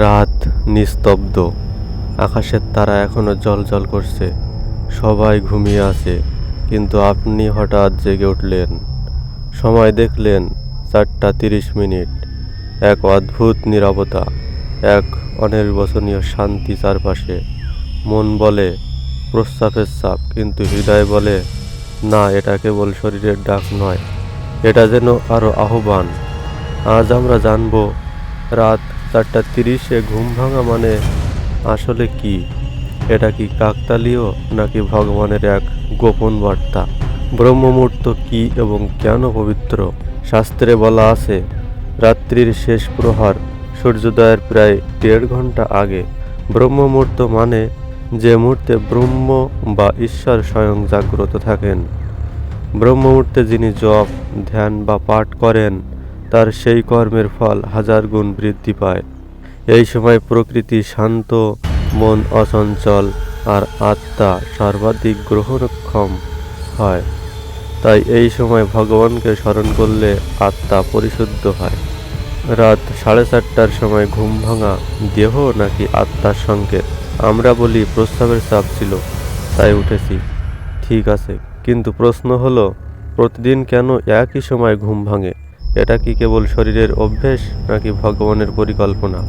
রাত নিস্তব্ধ। আকাশের তারা এখনও জল করছে। সবাই ঘুমিয়ে আছে, কিন্তু আপনি হঠাৎ জেগে উঠলেন। সময় দেখলেন চারটা তিরিশ মিনিট। এক অদ্ভুত নীরবতা, এক অনির্বচনীয় শান্তি চারপাশে। মন বলে, প্রস্রাবের চাপ, কিন্তু হৃদয় বলে, না, এটা কেবল শরীরের ডাক নয়, এটা যেন আরও আহ্বান। আজ আমরা জানব, রাত চারটা তিরিশে ঘুম ভাঙা মানে আসলে কি? এটা কি কাকতালীয় নাকি ভগবানের এক গোপন বার্তা? ব্রহ্মমূর্ত কি এবং কেন পবিত্র? শাস্ত্রে বলা আছে, রাত্রির শেষ প্রহর সূর্যোদয়ের প্রায় দেড় ঘণ্টা আগে। ব্রহ্মমূর্ত মানে যে মুহূর্তে ব্রহ্ম বা ঈশ্বর স্বয়ং জাগ্রত থাকেন। ব্রহ্মমূর্তে যিনি জপ, ধ্যান বা পাঠ করেন তার সেই কর্মের ফল হাজার গুণ বৃদ্ধি পায়। এই সময় প্রকৃতি শান্ত, মন অচঞ্চল আর আত্মা সর্বাধিক গ্রহণক্ষম হয়। তাই এই সময় ভগবানকে স্মরণ করলে আত্মা পরিশুদ্ধ হয়। রাত সাড়ে চারটার সময় ঘুম ভাঙা দেহ নাকি আত্মার সংকেত? আমরা বলি প্রস্তাবের চাপ ছিল, তাই উঠেছি। ঠিক আছে, কিন্তু প্রশ্ন হলো, প্রতিদিন কেন একই সময় ঘুম ভাঙে? এটা কি কেবল শরীরের অভ্যেস নাকি ভগবানের পরিকল্পনা?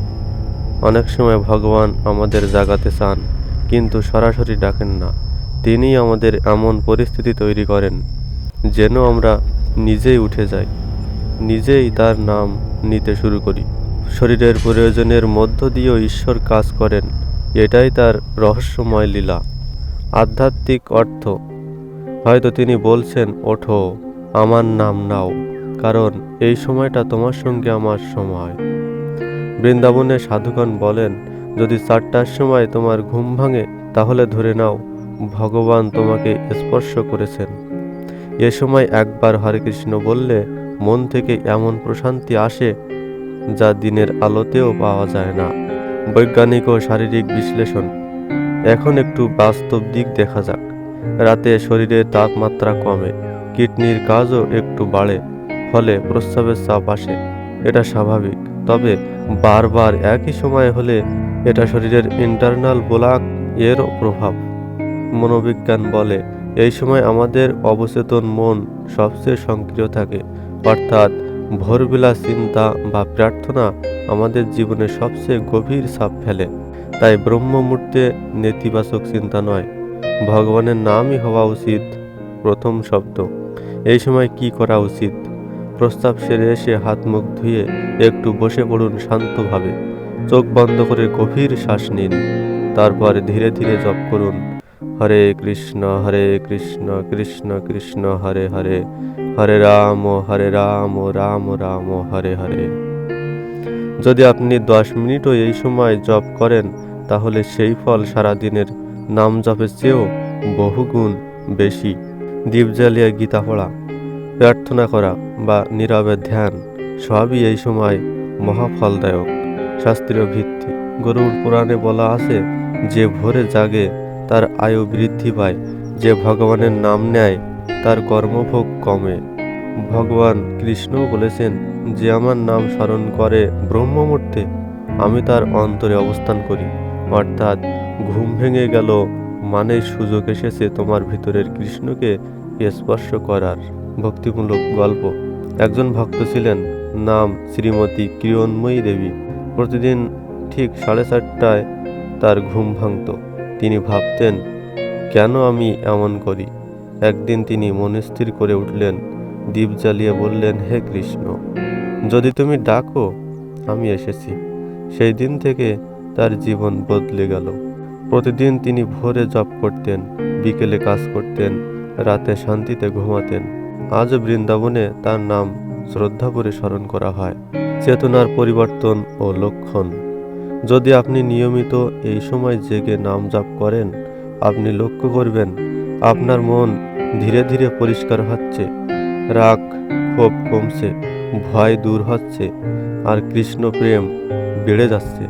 অনেক সময় ভগবান আমাদের জাগাতে চান, কিন্তু সরাসরি ডাকেন না। তিনি আমাদের এমন পরিস্থিতি তৈরি করেন, যেন আমরা নিজেই উঠে যাই, নিজেই তার নাম নিতে শুরু করি। শরীরের প্রয়োজনের মধ্য দিয়েও ঈশ্বর কাজ করেন, এটাই তার রহস্যময় লীলা। আধ্যাত্মিক অর্থ, হয়তো তিনি বলছেন, ওঠো, আমার নাম নাও। কারণ এই সময়টা তোমার সঙ্গে আমার সময়। বৃন্দাবনে সাধুগণ বলেন, যদি চারটার সময় তোমার ঘুম ভাঙে, তাহলে ধরে নাও, ভগবান তোমাকে স্পর্শ করেছেন। এ সময় একবার হরে কৃষ্ণ বললে, মন থেকে এমন প্রশান্তি আসে যা দিনের আলোতেও পাওয়া যায় না। বৈজ্ঞানিক ও শারীরিক বিশ্লেষণ। এখন একটু বাস্তব দিক দেখা যাক। রাতে শরীরের তাপমাত্রা কমে, কিডনির কাজও একটু বাড়ে। ফলে প্রস্রাবের চাপ আসে। এটা স্বাভাবিক। তবে বারবার একই সময়ে হলে এটা শরীরের ইন্টারনাল ব্লাক এর প্রভাব। মনোবিজ্ঞান বলে, এই সময় আমাদের অবচেতন মন সবচেয়ে সক্রিয় থাকে। অর্থাৎ ভোরবেলা চিন্তা বা প্রার্থনা আমাদের জীবনে সবচেয়ে গভীর ছাপ ফেলে। তাই ব্রহ্মমূর্তে নেতিবাচক চিন্তা নয়। ভগবানের নামই হওয়া উচিত প্রথম শব্দ। এই সময় কি করা উচিত? প্রস্তাব সেরে এসে হাত মুখ ধুয়ে একটু বসে পড়ুন শান্তভাবে। চোখ বন্ধ করে গভীর শ্বাস নিন। তারপর ধীরে ধীরে জপ করুন। হরে কৃষ্ণ হরে কৃষ্ণ কৃষ্ণ কৃষ্ণ, হরে হরে। হরে রাম হরে রাম রাম রাম, হরে হরে। যদি আপনি দশ মিনিটও এই সময় জপ করেন, তাহলে সেই ফল সারা দিনের নাম জপের চেয়েও বহুগুণ বেশি। দীপ জ্বালিয়ে গীতা পড়া। প্রার্থনা করা বা নীরবে ধ্যান সবই এই সময় মহাফলদায়ক। শাস্ত্রীয় ভিত্তি। গরুর পুরাণে বলা আছে, যে ভোরে জাগে, তার আয়ু বৃদ্ধি পায়। যে ভগবানের নাম নেয়, তার কর্মভোগ কমে। ভগবান কৃষ্ণও বলেছেন, যে আমার নাম স্মরণ করে ব্রহ্মমূর্তে, আমি তার অন্তরে অবস্থান করি। অর্থাৎ ঘুম ভেঙে গেল মানে সুযোগ এসেছে তোমার ভিতরের কৃষ্ণকে স্পর্শ করার। ভক্তিমূলক গল্প। একজন ভক্ত ছিলেন, নাম শ্রীমতী কিরণময়ী দেবী। প্রতিদিন ঠিক সাড়ে চারটায় তার ঘুম ভাঙত। তিনি ভাবতেন, কেন আমি এমন করি? একদিন তিনি মনে স্থির করে উঠলেন, দীপ জ্বালিয়ে বললেন, হে কৃষ্ণ, যদি তুমি ডাকো, আমি এসেছি। সেই দিন থেকে তার জীবন বদলে গেল। প্রতিদিন তিনি ভোরে জপ করতেন, বিকেলে কাজ করতেন, রাতে শান্তিতে ঘুমাতেন। আজও বৃন্দাবনে তার নাম শ্রদ্ধাপুরে স্মরণ করা হয়, চেতনার পরিবর্তন ও লক্ষণ। যদি আপনি নিয়মিত এই সময় জেগে নাম জপ করেন, আপনি লক্ষ্য করবেন আপনার মন ধীরে ধীরে পরিষ্কার হচ্ছে, রাগ, ক্ষোভ কমছে, ভয় দূর হচ্ছে, আর কৃষ্ণ প্রেম বেড়ে যাচ্ছে।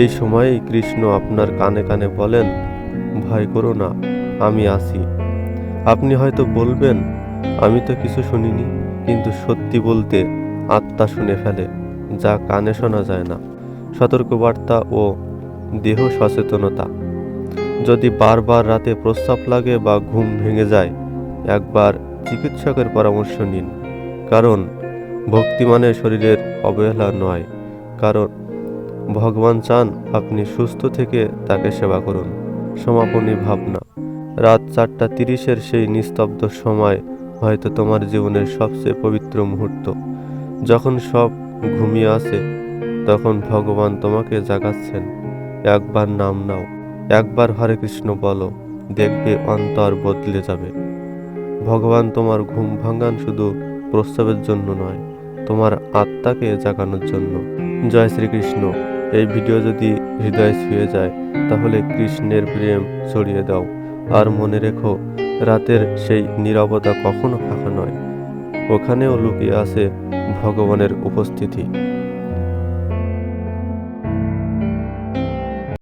এই সময়েই কৃষ্ণ আপনার কানে কানে বলেন, ভয় করো না, আমি আছি। আপনি হয়তো বলবেন আমি তো কিছু শুনিনি, কিন্তু সত্যি বলতে আত্মা শুনে ফেলে, যা কানে শোনা যায় না। সতর্কবার্তা ও দেহ সচেতনতা। যদি বারবার রাতে প্রস্রাব লাগে বা ঘুম ভেঙে যায়, একবার চিকিৎসকের পরামর্শ নিন। কারণ ভক্তিমানের শরীরের অবহেলা নয়। কারণ ভগবান চান আপনি সুস্থ থেকে তাকে সেবা করুন। সমাপনী ভাবনা। রাত চারটা তিরিশের সেই নিস্তব্ধ সময় হয়তো তোমার জীবনের সবচেয়ে পবিত্র মুহূর্ত। যখন সব ঘুমিয়ে আছে, তখন ভগবান তোমাকে জাগাচ্ছেন। একবার নাম নাও, একবার হরে কৃষ্ণ বলো, দেখবে অন্তর বদলে যাবে। ভগবান তোমার ঘুম ভাঙান শুধু প্রস্তাবের জন্য নয়, তোমার আত্মাকে জাগানোর জন্য। জয় শ্রীকৃষ্ণ। এই ভিডিও যদি হৃদয় ছুঁয়ে যায়, তাহলে কৃষ্ণের প্রেম ছড়িয়ে দাও। আর মনে রেখো রাতের সেই নীরবতা কখনো ফাঁকা নয়। ওখানেও লুকিয়ে আছে ভগবানের উপস্থিতি।